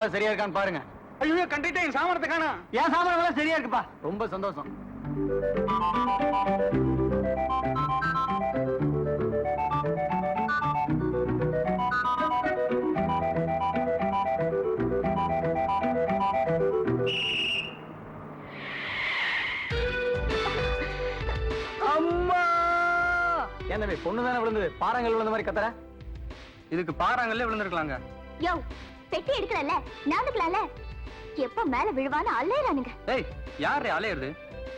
சரியா இருக்கான்னு பாருங்க. ஐயோ கண்டிட்டே என் சாமரத்தை காணா என் சாமான் சரியா இருக்குப்பா. ரொம்ப சந்தோஷம். அம்மா! என்ன பொண்ணு தானே விழுந்தது? பாறங்கள் விழுந்த மாதிரி கத்துற? இதுக்கு பாறாங்கல்ல விழுந்திருக்கலாங்க. யோ பெட்டி எடுக்கறல்ல நாந்துக்கலாம்ல? எப்ப மேல விழுவான்னு அல்லையறானுங்க ஏய் யாரு அலையுறது?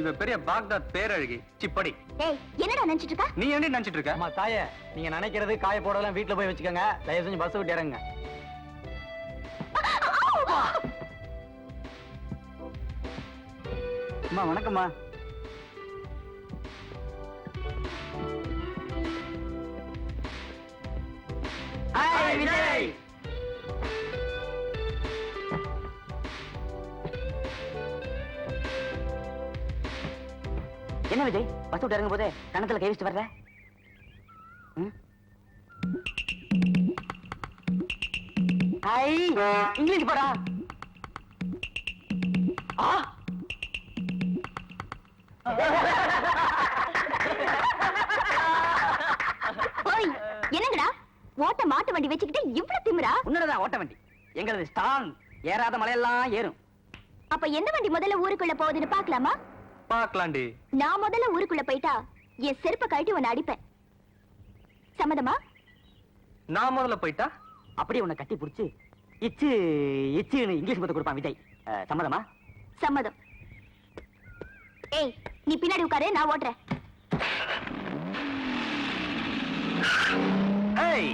இவ பெரிய பாக்தாத் பேரழகி சிப்படி. ஏய் என்னடா நினைச்சிட்டு இருக்கா? நீ என்ன நினைச்சிட்டு இருக்க? அம்மா தாயே நீங்க நினைக்கிறது காய போடலாம் வீட்டுல போய் வச்சுக்கோங்க. தயவு செஞ்சு பஸ் விட்டு இறங்குங்க. அம்மா வணக்கம்மா. ஹாய் விஜய்! என்ன விஜய்? பஸ் விட்டு இறங்கும் போது கணத்துல கை வச்சுட்டு வர்ற? ஐ இங்கிலீஷ் படா. ஆ? ஓய் என்னங்கடா? ஓட்ட மாட்டு வண்டி வச்சுக்கிட்டு இவ்ளோ திமிரா? உன்னோடதான் ஓட்ட வண்டி. எங்களது ஸ்டாங் ஏறாத மலையெல்லாம் ஏறும். அப்ப எந்த வண்டி முதல்ல ஊருக்குள்ள போகுதுன்னு பாக்கலாமா பாக்கலாண்டி நான் முதல்ல ஊருக்குள்ள போயிட்டா என் செருப்ப கழட்டி உன்னை அடிப்பேன். சம்மதமா? நான் முதல்ல போயிட்டா? அப்படியே உன்னை கட்டி பிடிச்சு இச்சு இச்சுன்னு இங்கிலீஷ் மொத்த கொடுப்பான் விஜய். அஹ், சம்மதமா? சம்மதம். ஏய் நீ பின்னாடி உட்காரு நான் ஓட்டுறேன். ஏய்!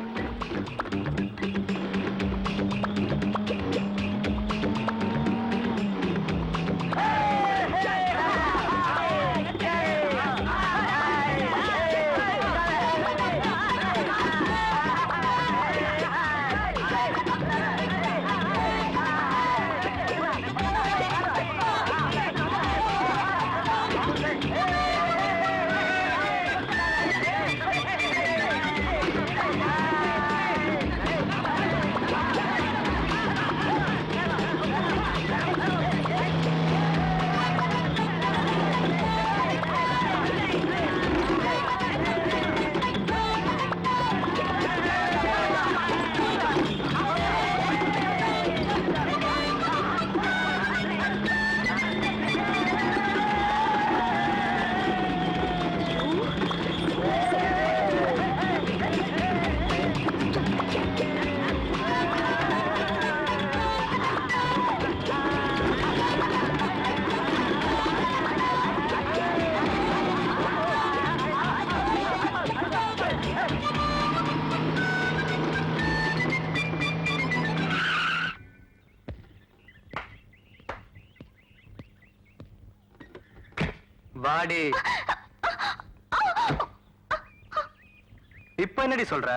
வாடி இப்ப என்னடி சொல்ற?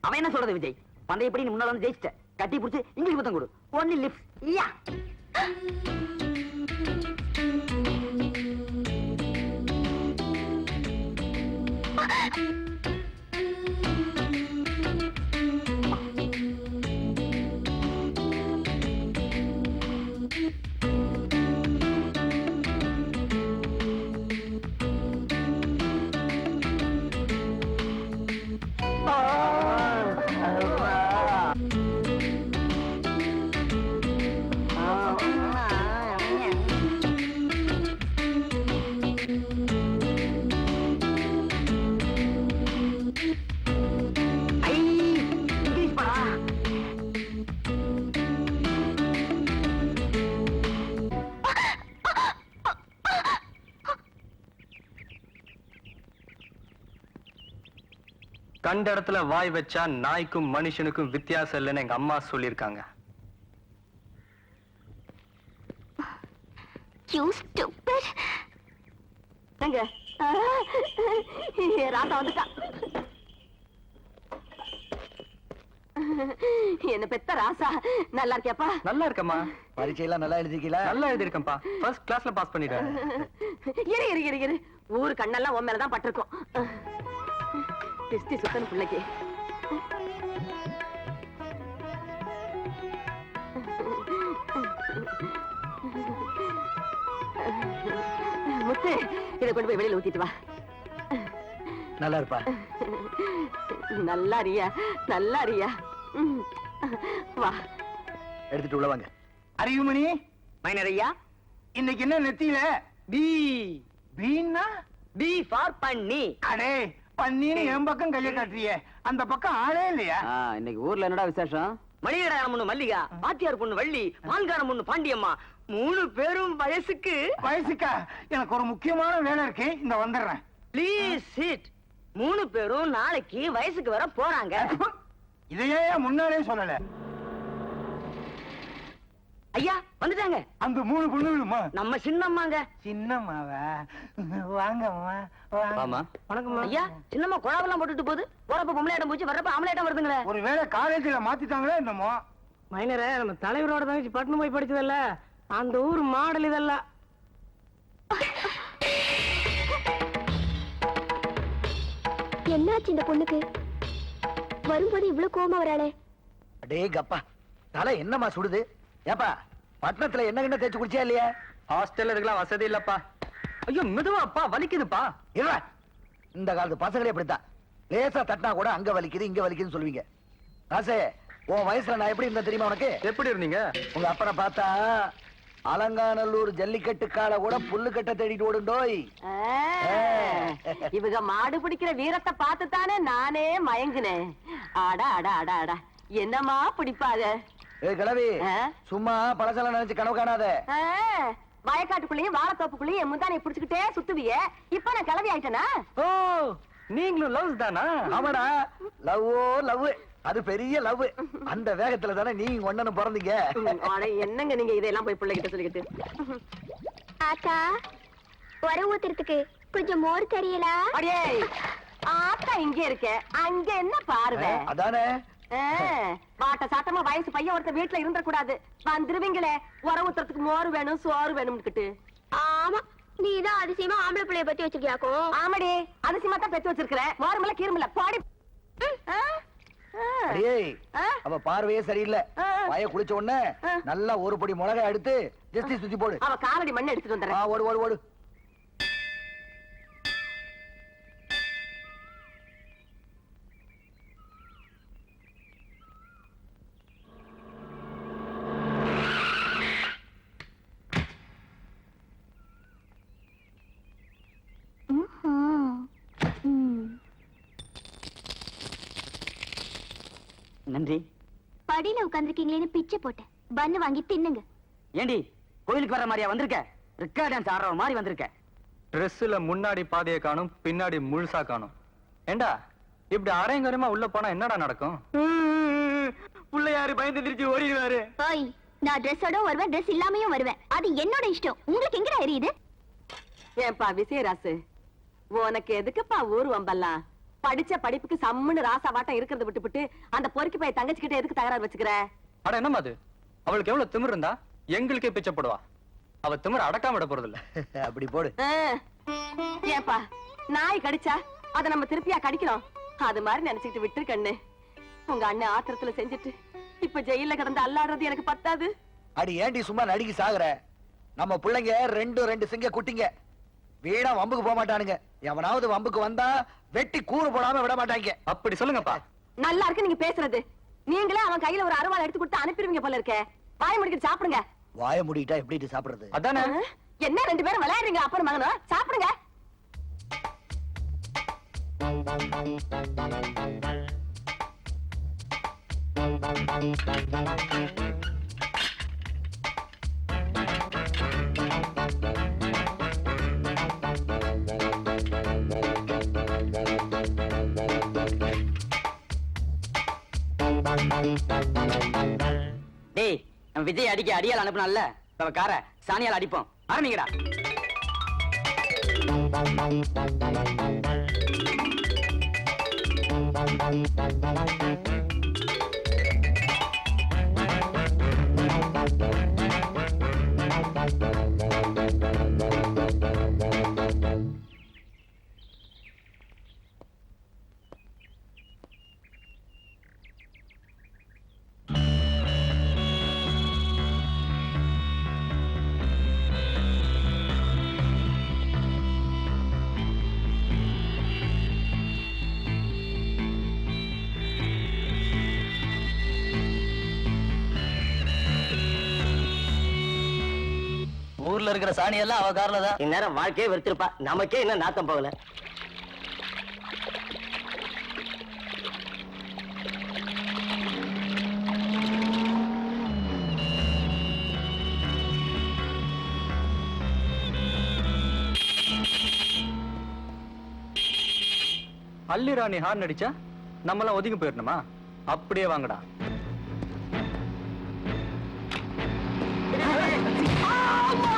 அவன் என்ன சொல்றது விஜய்? பந்தயப்படி நீ முன்னால வந்து ஜெயிச்சிட்ட. கட்டி பிடிச்சி இங்கிலீஷ் மொத்தம் கொடு. ஒன்லி லிப்ஸ் யா. you. கண்ட இடத்துல வாய் வச்சா நாய்க்கும் மனுஷனுக்கும் வித்தியாசம் இல்லைன்னு எங்க அம்மா சொல்லியிருக்காங்க. என்ன பெத்த ராசா? நல்லா இருக்கியாப்பா? நல்லா இருக்கம்மா. பரீட்சையெல்லாம் நல்லா எழுதிக்கல நல்லா எழுதியிருக்கேன்ப்பா. ஃபர்ஸ்ட் கிளாஸ்ல பாஸ் பண்ணிட்டேன். இரு இரு இரு இரு. ஊரு கண்ணெல்லாம் உன் மேலதான் பட்டிருக்கும். திருஷ்டி சுத்தன பிள்ளைக்கு. முத்து இதை கொண்டு போய் வெளியில ஊத்திட்டு வா. நல்லா இருப்பா. நல்லா ரியா நல்லா ரியா வா. எடுத்துட்டு உள்ள வாங்க. அறிவுமணி மைனர் ஐயா. இன்னைக்கு என்ன நெத்தியில? பி பீன்னா? பி ஃபார் பண்ணி. அடே. பன்னீர் என் பக்கம் கைய காட்டுறியே. அந்த பக்கம் ஆளே இல்லையா? இன்னைக்கு ஊர்ல என்னடா விசேஷம்? மணிகடாரம் பொண்ணு மல்லிகா பாத்தியார் பொண்ணு வள்ளி பால்காரம் பொண்ணு பாண்டியம்மா. மூணு பேரும் வயசுக்கு. வயசுக்கா? எனக்கு ஒரு முக்கியமான வேலை இருக்கு. இந்த வந்துடுறேன். ப்ளீஸ் சிட் மூணு பேரும் நாளைக்கு வயசுக்கு வர போறாங்க. இதையே முன்னாலே சொல்லல. ஐயா வந்துட்டாங்க. அந்த மூணு பொண்ணுகளுமா நம்ம சின்னம்மாங்க. சின்னம்மாவ? வாங்கம்மா வாங்க. ஆமா வணக்கம்மா. ஐயா சின்னம்மா குழாவெல்லாம் போட்டுட்டு போகுது. போறப்ப பொம்பளையாட்டம் போச்சு வர்றப்ப ஆம்பளையாட்டம் வருதுங்களே. ஒருவேளை காலேஜ்ல மாத்திட்டாங்களே என்னமோ? மைனரே நம்ம தலைவரோட தங்கச்சி பட்டணம் போய் படிச்சதல்ல. அந்த ஊர் மாடல் இதெல்லாம் என்னாச்சு இந்த பொண்ணுக்கு? வரும்போது இவ்வளவு கோவமா வராளே. அடே கப்பா தலை என்னம்மா சுடுது? ஏப்பா பட்டணத்துல என்ன கிண்ண தேய்ச்சி குடிச்சியா இல்லையா? ஹாஸ்டல்ல இருக்கலாம் வசதி இல்லப்பா. ஐயோ மெதுவாப்பா வலிக்குதுப்பா. இல்ல இந்த காலத்து பசங்களே அப்படித்தான் லேசா தட்டினா கூட அங்க வலிக்குது இங்க வலிக்குதுன்னு சொல்லுவீங்க. ராசே உன் வயசுல நான் எப்படி இருந்தேன் தெரியுமா உனக்கு? எப்படி இருந்தீங்க? உங்க அப்பனை பார்த்தா அலங்காநல்லூர் ஜல்லிக்கட்டு காலை கூட புல்லு கட்ட தேடிட்டு ஓடுண்டோய். இவங்க மாடு பிடிக்கிற வீரத்தை பார்த்து தானே நானே மயங்குனேன். அடா அடா அடா அடா என்னமா பிடிப்பாத ஏ கிழவி ஆ? சும்மா பழசெல்லாம் நினைச்சு கனவு காணாத. வயக்காட்டுக்குள்ளேயும் வாழைத்தோப்புக்குள்ளேயும் என் முந்தானை பிடிச்சுக்கிட்டே சுத்துவிய. இப்ப நான் கிளவி ஆயிட்டேனா? ஓ நீங்களும் லவ்ஸ் தானா? ஆமாடா. லவ்வோ லவ் அது பெரிய லவ் அந்த வேகத்துல தானே நீங்க ஒண்ணனு பிறந்தீங்க. அட, என்னங்க நீங்க இதெல்லாம் போய் பிள்ளைகிட்ட சொல்லிக்கிட்டு? ஆத்தா உர ஊத்துறதுக்கு கொஞ்சம் மோர் தெரியலா அடியே ஆத்தா இங்க இருக்க. அங்க என்ன பார்வை அதானே? வாட்ட சாட்டமா வயசு பையன் ஒருத்தர் வீட்டுல இருந்துட கூடாது வந்துருவீங்களே உர ஊத்துறதுக்கு மோர் வேணும் சோறு வேணும்னுக்கிட்டு. ஆமா நீதான் அதிசயமா ஆம்பளை பிள்ளைய பத்தி வச்சிருக்கியாக்கும் ஆமாடி அதிசயமா தான் பெத்து வச்சிருக்கிறேன் மோரமில்ல கீரமில்ல பாடி? அவ பார்வையே சரியில்லை. வாய குளிச்ச உடனே. நல்லா ஒரு பொடி மிளகாய் எடுத்து ஜஸ்டி சுத்தி போடு. அவ காலடி மண்ணு எடுத்துட்டு வந்துடுறேன். ஓடு ஓடு ஓடு. நன்றி. படியில உட்காந்துருக்கீங்களேன்னு பிச்சை போட்டேன். பன்னு வாங்கி தின்னுங்க. ஏண்டி கோயிலுக்கு வர்ற மாதிரியா வந்திருக்க? ரிக்கா டான்ஸ் ஆடுற மாதிரி வந்திருக்க. ட்ரெஸ்ல முன்னாடி பாதையை காணும் பின்னாடி முழுசா காணும். ஏண்டா இப்படி அரையங்கரமா உள்ள போனா என்னடா நடக்கும்? பிள்ளையாரு பயந்து திருச்சி ஓடிடுவாரு. ஓய் நான் ட்ரெஸ்ஸோட வருவேன் ட்ரெஸ் இல்லாமையும் வருவேன். அது என்னோட இஷ்டம். உங்களுக்கு எங்கடா எரியுது? ஏன்பா விசயராசு உனக்கு எதுக்குப்பா ஊர் வம்பல்லாம்? படிச்ச படிப்புக்கு சம்முன்னு ராசாவாட்டம் இருக்கிறத விட்டுவிட்டு அந்த பொறுக்கி போய் தங்கச்சிக்கிட்ட எதுக்கு தகராறு வச்சுக்கிற? அட என்னம்மா அது? அவளுக்கு எவ்வளவு திமிர் இருந்தா? எங்களுக்கே பிச்சை போடுவா அவ திமிர அடக்காம விட போறது இல்ல அப்படி போடு. ஆ. ஏன்பா நாய் கடிச்சா அத நம்ம திருப்பியா கடிக்கிறோம்? அது மாதிரி நினைச்சுக்கிட்டு விட்டு கண்ணு. உங்க அண்ணன் ஆத்திரத்துல செஞ்சுட்டு இப்ப ஜெயில கிடந்து அல்லாடுறது எனக்கு பத்தாது. அடி ஏண்டி சும்மா நடுங்கி சாகுற? நம்ம பிள்ளைங்க ரெண்டு ரெண்டு சிங்க குட்டிங்க. வீணா வம்புக்கு போக மாட்டானுங்க. எவனாவது வம்புக்கு வந்தா வெட்டி கூறு போடாம விட மாட்டாங்க. அப்படி சொல்லுங்கப்பா. நல்லா இருக்கு நீங்க பேசுறது. நீங்களே அவன் கையில ஒரு அருவாள் எடுத்து கொடுத்து அனுப்பிடுவீங்க போல இருக்கே. வாய் முடிக்கிட்டு சாப்பிடுங்க. வாய மூடிட்டா எப்படி சாப்பிடுறது? அதானே? என்ன ரெண்டு பேரும் விளையாடுறீங்க அப்பனும் மகனும்? சாப்பிடுங்க. டேய் நம்ம விஜய் அடிக்க அடியால் அனுப்பினால நம்ம கார சாணியால் அடிப்போம் ஆரம்பிங்கடா ஊர்ல இருக்கிற சாணி எல்லாம் அவ கார்ல தான். இந்நேரம் வாழ்க்கையே வெறுத்திருப்பா. நமக்கே இன்னும் நாத்தம் போகல. அல்லி ராணி ஹார்ன் அடிச்சா நம்மளாம் ஒதுங்கி போயிடணுமா? அப்படியே வாங்கடா. ஆமா